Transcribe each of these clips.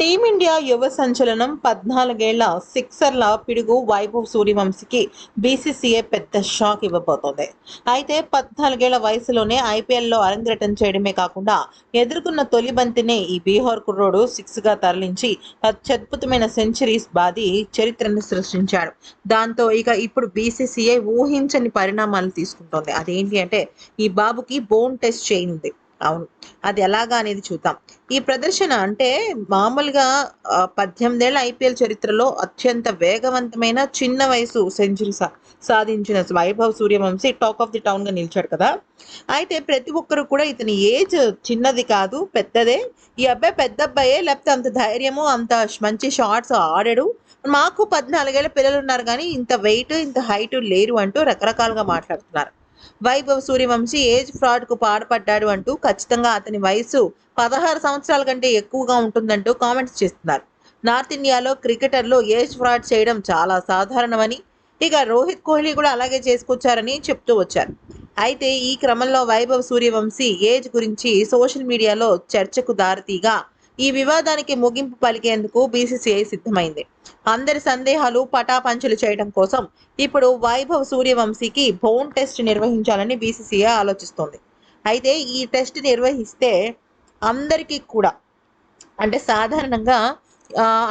Team India యువ సంచలనం పద్నాలుగేళ్ళ సిక్సర్ల పిడుగు వైభవ్ సూర్యవంశీకి బీసీసీఏ పెద్ద షాక్ ఇవ్వబోతోంది. అయితే పద్నాలుగేళ్ళ వయసులోనే ఐపీఎల్లో అరంగేటం చేయడమే కాకుండా ఎదుర్కొన్న తొలి బంతినే ఈ బీహార్ కుర్రోడు సిక్స్గా తరలించి అత్యద్భుతమైన సెంచరీస్ బాది చరిత్రను సృష్టించాడు. దాంతో ఇక ఇప్పుడు బీసీసీఏ ఊహించని పరిణామాలు తీసుకుంటోంది. అదేంటి అంటే ఈ బాబుకి బోన్ టెస్ట్ చేయనుంది. అవును. అది ఎలాగా అనేది చూద్దాం. ఈ ప్రదర్శన అంటే మామూలుగా ఆ, పద్దెనిమిదేళ్ళ ఐపీఎల్ చరిత్రలో అత్యంత వేగవంతమైన చిన్న వయసు సెంచరీ సా సాధించిన Vaibhav Suryavanshi talk of the టౌన్గా నిలిచాడు కదా. అయితే ప్రతి ఒక్కరు కూడా ఇతని ఏజ్ చిన్నది కాదు పెద్దదే. ఈ అబ్బాయి పెద్ద అబ్బాయే లేకపోతే అంత ధైర్యము అంత మంచి షాట్స్ ఆడాడు. మాకు పద్నాలుగేళ్ళ పిల్లలు ఉన్నారు కానీ ఇంత వెయిట్ ఇంత హైట్ లేరు అంటూ రకరకాలుగా మాట్లాడుతున్నారు. వైభవ్ సూర్యవంశీ ఏజ్ ఫ్రాడ్కు పాడపడ్డాడు పాడుపడ్డాడు అంటూ ఖచ్చితంగా అతని వయసు పదహారు సంవత్సరాల కంటే ఎక్కువగా ఉంటుందంటూ కామెంట్స్ చేస్తున్నారు. నార్త్ ఇండియాలో క్రికెటర్లు ఏజ్ ఫ్రాడ్ చేయడం చాలా సాధారణమని ఇక రోహిత్ కోహ్లీ కూడా అలాగే చేసుకొచ్చారని చెప్తూ వచ్చారు. అయితే ఈ క్రమంలో వైభవ్ సూర్యవంశీ ఏజ్ గురించి సోషల్ మీడియాలో చర్చకు దారితీగా ఈ వివాదానికి ముగింపు పలికేందుకు బీసీసీఐ సిద్ధమైంది. అందరి సందేహాలు పటాపంచలు చేయడం కోసం ఇప్పుడు వైభవ్ సూర్యవంశీకి బోన్ టెస్ట్ నిర్వహించాలని బీసీసీఐ ఆలోచిస్తోంది. అయితే ఈ టెస్ట్ నిర్వహిస్తే అందరికీ కూడా అంటే సాధారణంగా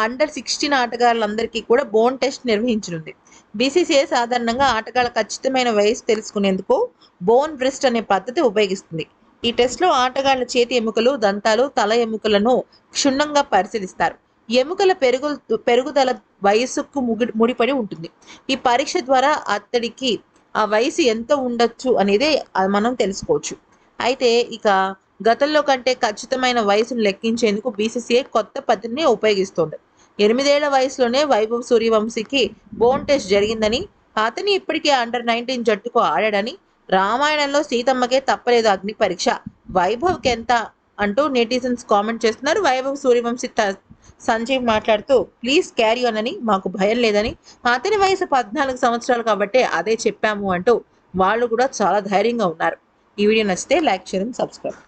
అండర్ సిక్స్టీన్ ఆటగాళ్ళందరికీ కూడా బోన్ టెస్ట్ నిర్వహించనుంది. బీసీసీఐ సాధారణంగా ఆటగాళ్ళ ఖచ్చితమైన వయసు తెలుసుకునేందుకు బోన్ బ్రెస్ట్ అనే పద్ధతి ఉపయోగిస్తుంది. ఈ టెస్ట్లో ఆటగాళ్ళ చేతి ఎముకలు దంతాలు తల ఎముకలను క్షుణ్ణంగా పరిశీలిస్తారు. ఎముకల పెరుగు పెరుగుదల వయసుకు ముగి ముడిపడి ఉంటుంది. ఈ పరీక్ష ద్వారా అతడికి ఆ వయసు ఎంత ఉండొచ్చు అనేది మనం తెలుసుకోవచ్చు. అయితే ఇక గతంలో కంటే ఖచ్చితమైన వయసును లెక్కించేందుకు బీసీసీఐ కొత్త పద్ధతిని ఉపయోగిస్తోంది. ఎనిమిదేళ్ళ వయసులోనే వైభవ్ సూర్యవంశీకి బోన్ టెస్ట్ జరిగిందని అతని ఇప్పటికే అండర్ నైన్టీన్ జట్టుకు ఆడాడని రామాయణంలో సీతమ్మకే తప్పలేదు అగ్ని పరీక్ష. వైభవ్కి ఎంత అంటూ నెటిజన్స్ కామెంట్ చేస్తున్నారు. వైభవ్ సూర్యవంశీ సంజయ్ సంజీవ్ మాట్లాడుతూ ప్లీజ్ క్యారీ ఆన్ అని మాకు భయం లేదని. అతని వయసు పద్నాలుగు సంవత్సరాలు కాబట్టి అదే చెప్పాము అంటూ వాళ్ళు కూడా చాలా ధైర్యంగా ఉన్నారు. ఈ వీడియో నచ్చితే లైక్ చేయడం సబ్స్క్రైబ్.